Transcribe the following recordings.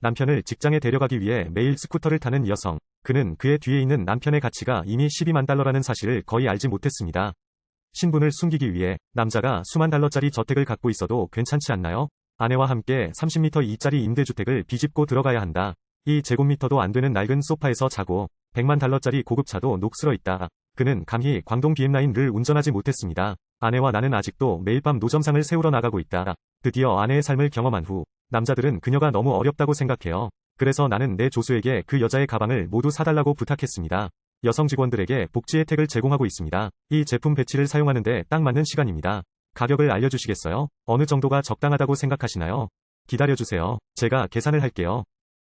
남편을 직장에 데려가기 위해 매일 스쿠터를 타는 여성. 그는 그의 뒤에 있는 남편의 가치가 이미 12만 달러라는 사실을 거의 알지 못했습니다. 신분을 숨기기 위해 남자가 수만 달러짜리 저택을 갖고 있어도 괜찮지 않나요? 아내와 함께 30m 이짜리 임대주택을 비집고 들어가야 한다. 이 제곱미터도 안 되는 낡은 소파에서 자고 100만 달러짜리 고급차도 녹슬어 있다. 그는 감히 광동 BM9를 운전하지 못했습니다. 아내와 나는 아직도 매일 밤 노점상을 세우러 나가고 있다. 드디어 아내의 삶을 경험한 후 남자들은 그녀가 너무 어렵다고 생각해요. 그래서 나는 내 조수에게 그 여자의 가방을 모두 사달라고 부탁했습니다. 여성 직원들에게 복지 혜택을 제공하고 있습니다. 이 제품 배치를 사용하는데 딱 맞는 시간입니다. 가격을 알려주시겠어요? 어느 정도가 적당하다고 생각하시나요? 기다려주세요. 제가 계산을 할게요.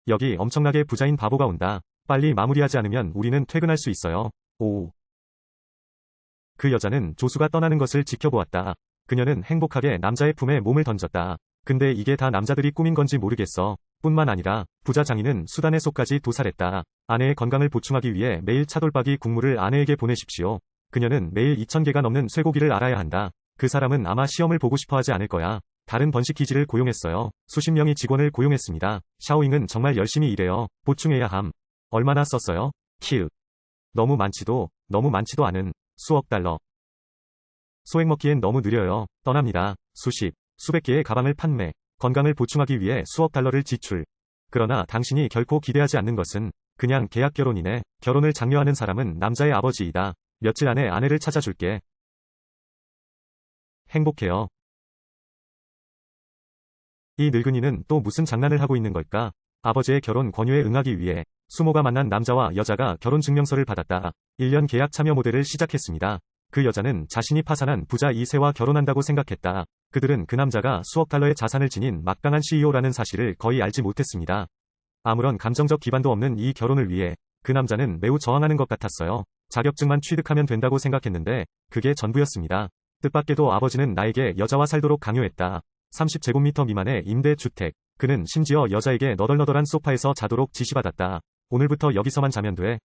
여기 엄청나게 부자인 바보가 온다. 빨리 마무리하지 않으면 우리는 퇴근할 수 있어요. 오. 그 여자는 조수가 떠나는 것을 지켜보았다. 그녀는 행복하게 남자의 품에 몸을 던졌다. 근데 이게 다 남자들이 꾸민 건지 모르겠어. 뿐만 아니라 부자 장인은 수단의 속까지 도살했다. 아내의 건강을 보충하기 위해 매일 차돌박이 국물을 아내에게 보내십시오. 그녀는 매일 2,000개가 넘는 쇠고기를 알아야 한다. 그 사람은 아마 시험을 보고 싶어 하지 않을 거야. 다른 번식 기지를 고용했어요. 수십 명의 직원을 고용했습니다. 샤오잉은 정말 열심히 일해요. 보충해야 함. 얼마나 썼어요? 키읔. 너무 많지도, 너무 많지도 않은 수억 달러. 소액 먹기엔 너무 느려요. 떠납니다. 수십, 수백 개의 가방을 판매, 건강을 보충하기 위해 수억 달러를 지출. 그러나 당신이 결코 기대하지 않는 것은 그냥 계약 결혼이네. 결혼을 장려하는 사람은 남자의 아버지이다. 며칠 안에 아내를 찾아줄게. 행복해요. 이 늙은이는 또 무슨 장난을 하고 있는 걸까? 아버지의 결혼 권유에 응하기 위해 수모가 만난 남자와 여자가 결혼 증명서를 받았다. 1년 계약 참여 모델을 시작했습니다. 그 여자는 자신이 파산한 부자 이세와 결혼한다고 생각했다. 그들은 그 남자가 수억 달러의 자산을 지닌 막강한 CEO라는 사실을 거의 알지 못했습니다. 아무런 감정적 기반도 없는 이 결혼을 위해 그 남자는 매우 저항하는 것 같았어요. 자격증만 취득하면 된다고 생각했는데 그게 전부였습니다. 뜻밖에도 아버지는 나에게 여자와 살도록 강요했다. 30제곱미터 미만의 임대 주택. 그는 심지어 여자에게 너덜너덜한 소파에서 자도록 지시받았다. 오늘부터 여기서만 자면 돼.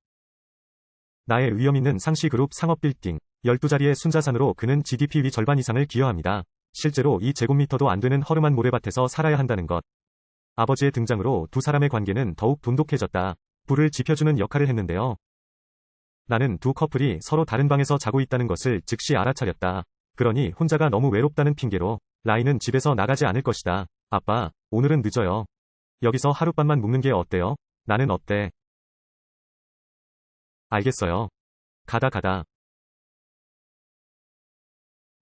나의 위험 있는 상시 그룹 상업 빌딩. 12자리의 순자산으로 그는 GDP 위 절반 이상을 기여합니다. 실제로 이 제곱미터도 안 되는 허름한 모래밭에서 살아야 한다는 것. 아버지의 등장으로 두 사람의 관계는 더욱 돈독해졌다. 불을 지펴주는 역할을 했는데요. 나는 두 커플이 서로 다른 방에서 자고 있다는 것을 즉시 알아차렸다. 그러니 혼자가 너무 외롭다는 핑계로 라인은 집에서 나가지 않을 것이다. 아빠, 오늘은 늦어요. 여기서 하룻밤만 묵는 게 어때요? 나는 어때? 알겠어요. 가다 가다.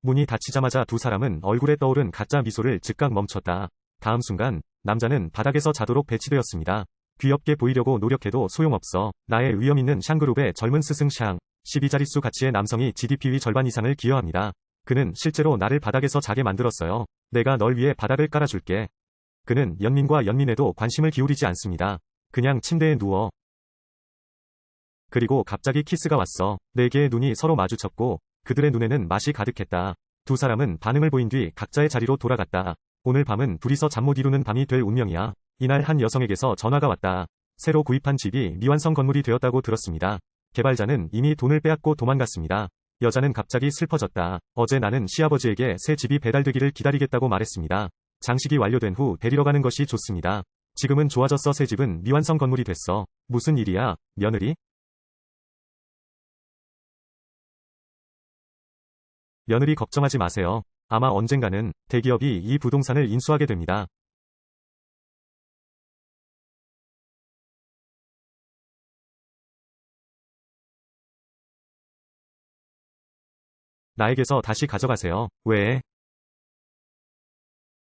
문이 닫히자마자 두 사람은 얼굴에 떠오른 가짜 미소를 즉각 멈췄다. 다음 순간 남자는 바닥에서 자도록 배치되었습니다. 귀엽게 보이려고 노력해도 소용없어. 나의 위험 있는 샹그룹의 젊은 스승 샹. 12자릿수 가치의 남성이 GDP 위 절반 이상을 기여합니다. 그는 실제로 나를 바닥에서 자게 만들었어요. 내가 널 위해 바닥을 깔아줄게. 그는 연민과 연민에도 관심을 기울이지 않습니다. 그냥 침대에 누워. 그리고 갑자기 키스가 왔어. 네 개의 눈이 서로 마주쳤고 그들의 눈에는 맛이 가득했다. 두 사람은 반응을 보인 뒤 각자의 자리로 돌아갔다. 오늘 밤은 둘이서 잠 못 이루는 밤이 될 운명이야. 이날 한 여성에게서 전화가 왔다. 새로 구입한 집이 미완성 건물이 되었다고 들었습니다. 개발자는 이미 돈을 빼앗고 도망갔습니다. 여자는 갑자기 슬퍼졌다. 어제 나는 시아버지에게 새 집이 배달되기를 기다리겠다고 말했습니다. 장식이 완료된 후 데리러 가는 것이 좋습니다. 지금은 좋아졌어 새 집은 미완성 건물이 됐어. 무슨 일이야, 며느리? 며느리 걱정하지 마세요. 아마 언젠가는 대기업이 이 부동산을 인수하게 됩니다. 나에게서 다시 가져가세요. 왜?